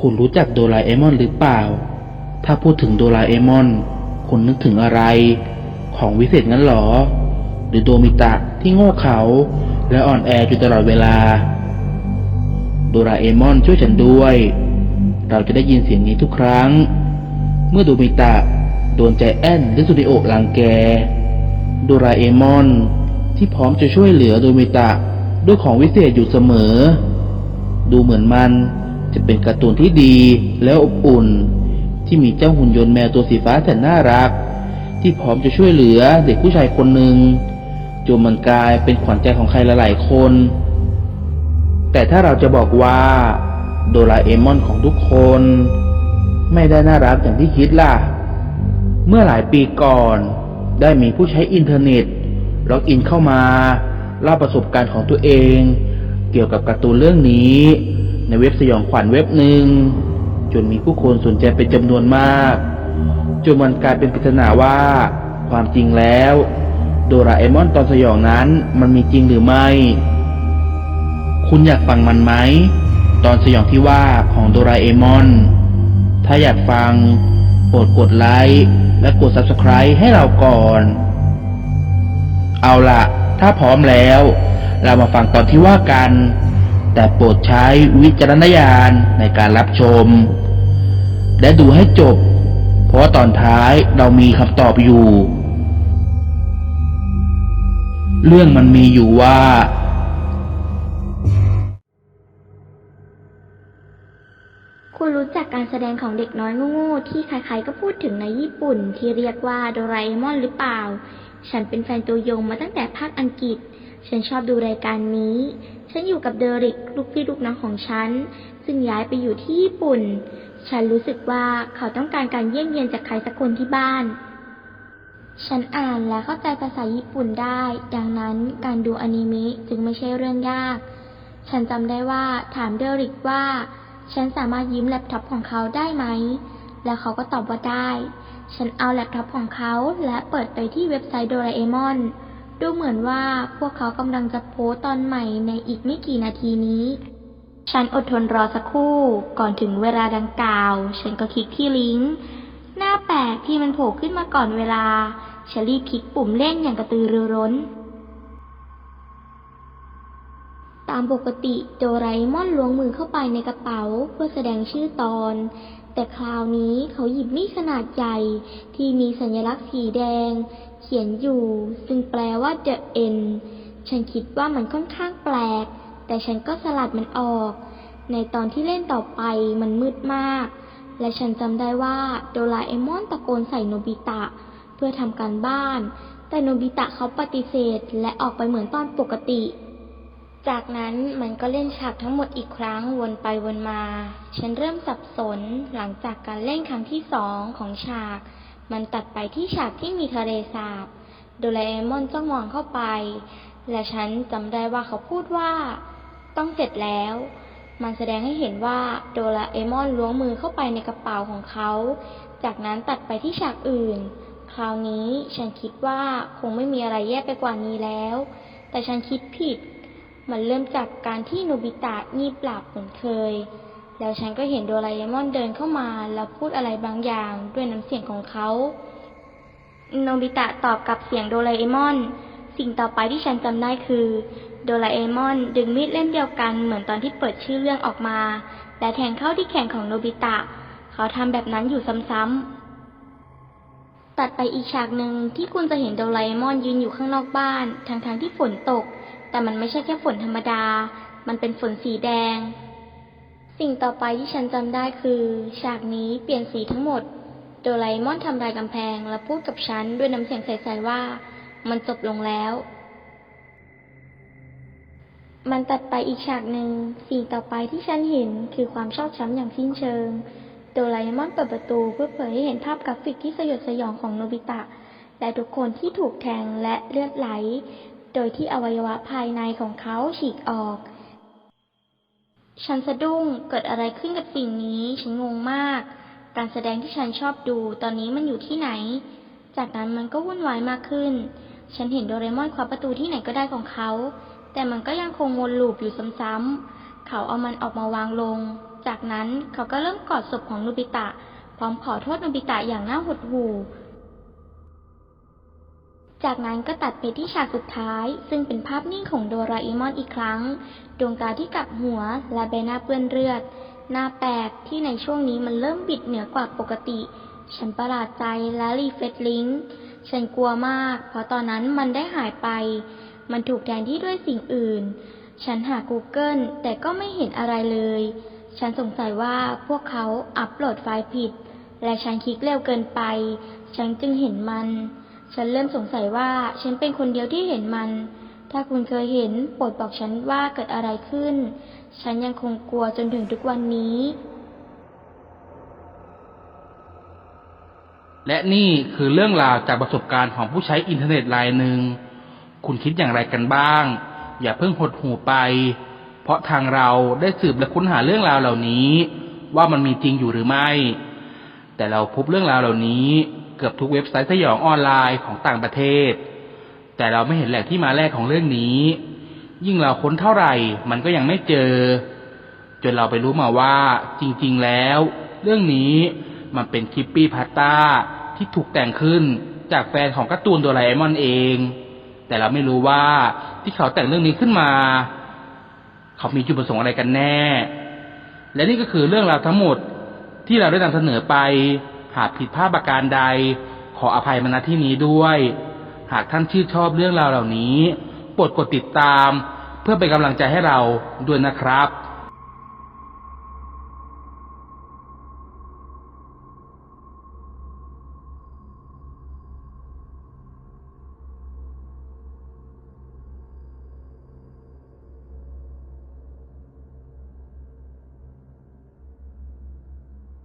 คุณรู้จักโดราเอมอนหรือเปล่า ถ้าพูดถึงโดราเอมอน คุณนึกถึงอะไร ของวิเศษงั้นเหรอ หรือโดมิตะที่โง่เขลาและอ่อนแออยู่ตลอดเวลา โดราเอมอนช่วยฉันด้วย เราจะได้ยินเสียงนี้ทุกครั้ง เมื่อโดมิตะโดนใจแอนหรือสุนิโอะรังแก โดราเอมอนที่พร้อมจะช่วยเหลือโดมิตะด้วยของวิเศษอยู่เสมอ ดูเหมือนมัน จะเป็นการ์ตูนที่ดีและอบอุ่น ที่มีเจ้าหุ่นยนต์แมวตัวสีฟ้าแสนน่ารัก ที่พร้อมจะช่วยเหลือเด็กผู้ชายคนหนึ่งจนมันกลายเป็นขวัญใจของใครหลายๆคน แต่ถ้าเราจะบอกว่า โดราเอมอนของทุกคน ไม่ได้น่ารักอย่างที่คิดล่ะ เมื่อหลายปีก่อน ได้มีผู้ใช้อินเทอร์เน็ตล็อกอินเข้ามาเล่าประสบการณ์ของตัวเอง เกี่ยวกับการ์ตูนเรื่องนี้ ในเว็บสยองขวัญเว็บหนึ่ง จนมีผู้คนสนใจเป็นจำนวนมาก จนมันกลายเป็นปริศนาว่า ความจริงแล้ว โดราเอมอนตอนสยองนั้นมันมีจริงหรือไม่ คุณอยากฟังมันไหม ตอนสยองที่ว่าของโดราเอมอน ถ้าอยากฟังโปรดกดไลค์และกด Subscribe ให้เราก่อน เอาล่ะถ้าพร้อมแล้ว เรามาฟังตอนที่ว่ากัน แต่โปรดใช้วิจารณญาณในการรับชม และดูให้จบ เพราะตอนท้ายเรามีคำตอบอยู่ เรื่องมันมีอยู่ว่าคุณรู้จักการแสดงของเด็กน้อยโง่ๆที่ใครๆก็พูดถึงในญี่ปุ่นที่เรียกว่าโดราเอมอนหรือเปล่า ฉันเป็นแฟนตัวยงมาตั้งแต่ภาคอังกฤษ ฉันชอบดูรายการนี้ ฉันอยู่กับเดริกลูกพี่ลูกน้องของฉัน ซึ่งย้ายไปอยู่ที่ญี่ปุ่น ฉันรู้สึกว่าเขาต้องการการเยี่ยมเยียนจากใครสักคนที่บ้าน ฉันอ่านและเข้าใจภาษาญี่ปุ่นได้ ดังนั้นการดูอนิเมะจึงไม่ใช่เรื่องยาก ฉันจำได้ว่าถามเดริกว่า ฉันสามารถยืมแล็ปท็อปของเขาได้ไหม แล้วเขาก็ตอบว่าได้ ฉันเอาแล็ปท็อปของเขาและเปิดไปที่เว็บไซต์โดราเอมอน ดูเหมือนว่าพวกเขากำลังจะโพสต์ตอนใหม่ในอีกไม่กี่นาทีนี้ ฉันอดทนรอสักครู่ ก่อนถึงเวลาดังกล่าว ฉันก็คลิกที่ลิงก์ หน้าแปลกที่มันโผล่ขึ้นมาก่อนเวลา ฉันรีบคลิกปุ่มเล่นอย่างกระตือรือร้น ตามปกติโดรมอนล้วงมือเข้าไปในกระเป๋าเพื่อแสดงชื่อตอน แต่คราวนี้เขาหยิบมีดขนาดใหญ่ที่มีสัญลักษณ์สีแดง เขียนอยู่ ซึ่งแปลว่า The End ฉันคิดว่ามันค่อนข้างแปลก แต่ฉันก็สลัดมันออก ในตอนที่เล่นต่อไปมันมืดมาก และฉันจำได้ว่าโดราเอมอนตะโกนใส่โนบิตะ เพื่อทำการบ้าน แต่โนบิตะเขาปฏิเสธและออกไปเหมือนตอนปกติ จากนั้นมันก็เล่นฉากทั้งหมดอีกครั้งวนไปวนมา ฉันเริ่มสับสนหลังจากการเล่นครั้งที่สองของฉาก มันตัดไปที่ฉากที่มีทะเลสาบ โดราเอมอนจ้องมองเข้าไป และฉันจำได้ว่าเขาพูดว่า ต้องเสร็จแล้ว มันแสดงให้เห็นว่าโดราเอมอนล้วงมือเข้าไปในกระเป๋าของเขา จากนั้นตัดไปที่ฉากอื่น คราวนี้ฉันคิดว่าคงไม่มีอะไรแย่ไปกว่านี้แล้ว แต่ฉันคิดผิด มันเริ่มจากการที่โนบิตะงีบหลับเหมือนเคย แล้วฉันก็เห็นโดราเอมอนเดินเข้ามาแล้วพูดอะไรบางอย่างด้วยน้ำเสียงของเขา โนบิตะตอบกับเสียงโดราเอมอน สิ่งต่อไปที่ฉันจำได้คือ โดราเอมอนดึงมีดเล่มเดียวกันเหมือนตอนที่เปิดชื่อเรื่องออกมา และแทงเข้าที่แขนของโนบิตะ เขาทำแบบนั้นอยู่ซ้ำๆตัดไปอีกฉากหนึ่งที่คุณจะเห็นโดราเอมอนยืนอยู่ข้างนอกบ้าน ทั้งๆที่ฝนตก แต่มันไม่ใช่แค่ฝนธรรมดา มันเป็นฝนสีแดง สิ่งต่อไปที่ฉันจำได้คือ ฉากนี้เปลี่ยนสีทั้งหมด โดราเอมอนทำลายกำแพงและพูดกับฉันด้วยน้ำเสียงใสๆว่า มันจบลงแล้ว มันตัดไปอีกฉากหนึ่ง สิ่งต่อไปที่ฉันเห็นคือความชอบช้ำอย่างสิ้นเชิง โดราเอมอนเปิดประตูเพื่อเผยให้เห็นภาพกราฟิกที่สยดสยองของโนบิตะและทุกคนที่ถูกแทงและเลือดไหล ดยที่อวัยวะภายในของเขาฉีกออก ฉันสะดุ้งเกิดอะไรขึ้นกับสิ่งนี้ ฉันงงมาก การแสดงที่ฉันชอบดูตอนนี้มันอยู่ที่ไหน จากนั้นมันก็วุ่นวายมากขึ้น ฉันเห็นโดเรมอนคว้าประตูที่ไหนก็ได้ของเขา แต่มันก็ยังคงวนลูปอยู่ซ้ำๆเขาเอามันออกมาวางลง จากนั้นเขาก็เริ่มกอดศพของโนบิตะ พร้อมขอโทษโนบิตะอย่างน่าหดหู่ จากนั้นก็ตัดไปที่ฉากสุดท้าย ซึ่งเป็นภาพนิ่งของโดราเอมอนอีกครั้ง ดวงตาที่กลับหัวและใบหน้าเปื้อนเลือด หน้าแปลกที่ในช่วงนี้มันเริ่มบิดเหนือกว่าปกติ ฉันประหลาดใจและรีเฟรชลิงก์ฉันกลัวมาก เพราะตอนนั้นมันได้หายไป มันถูกแทนที่ด้วยสิ่งอื่น ฉันหา Google แต่ก็ไม่เห็นอะไรเลย ฉันสงสัยว่าพวกเขาอัปโหลดไฟล์ผิด และฉันคลิกเร็วเกินไป ฉันจึงเห็นมัน ฉันเริ่มสงสัยว่าฉันเป็นคนเดียวที่เห็นมัน ถ้าคุณเคยเห็นโปรดบอกฉันว่าเกิดอะไรขึ้น ฉันยังคงกลัวจนถึงทุกวันนี้ และนี่คือเรื่องราวจากประสบการณ์ของผู้ใช้อินเทอร์เน็ตรายหนึ่ง คุณคิดอย่างไรกันบ้าง อย่าเพิ่งหดหูไป เพราะทางเราได้สืบและค้นหาเรื่องราวเหล่านี้ ว่ามันมีจริงอยู่หรือไม่ แต่เราพบเรื่องราวเหล่านี้ เกือบทุกเว็บไซต์สยองออนไลน์ของต่างประเทศ แต่เราไม่เห็นแหล่งที่มาแรกของเรื่องนี้ ยิ่งเราค้นเท่าไหร่ มันก็ยังไม่เจอ จนเราไปรู้มาว่า จริง ๆ แล้ว เรื่องนี้มันเป็นคิปปี้พาตต้าที่ถูกแต่งขึ้นจากแฟนของการ์ตูนโดราเอมอนเอง แต่เราไม่รู้ว่าที่เขาแต่งเรื่องนี้ขึ้นมา เขามีจุดประสงค์อะไรกันแน่ และนี่ก็คือเรื่องราวทั้งหมดที่เราได้นำเสนอไป หากผิดพลาดประการใด ขออภัยมาณที่นี้ด้วย หากท่านชื่นชอบเรื่องราวเหล่านี้โปรดกดติดตาม เพื่อเป็นกำลังใจให้เราด้วยนะครับ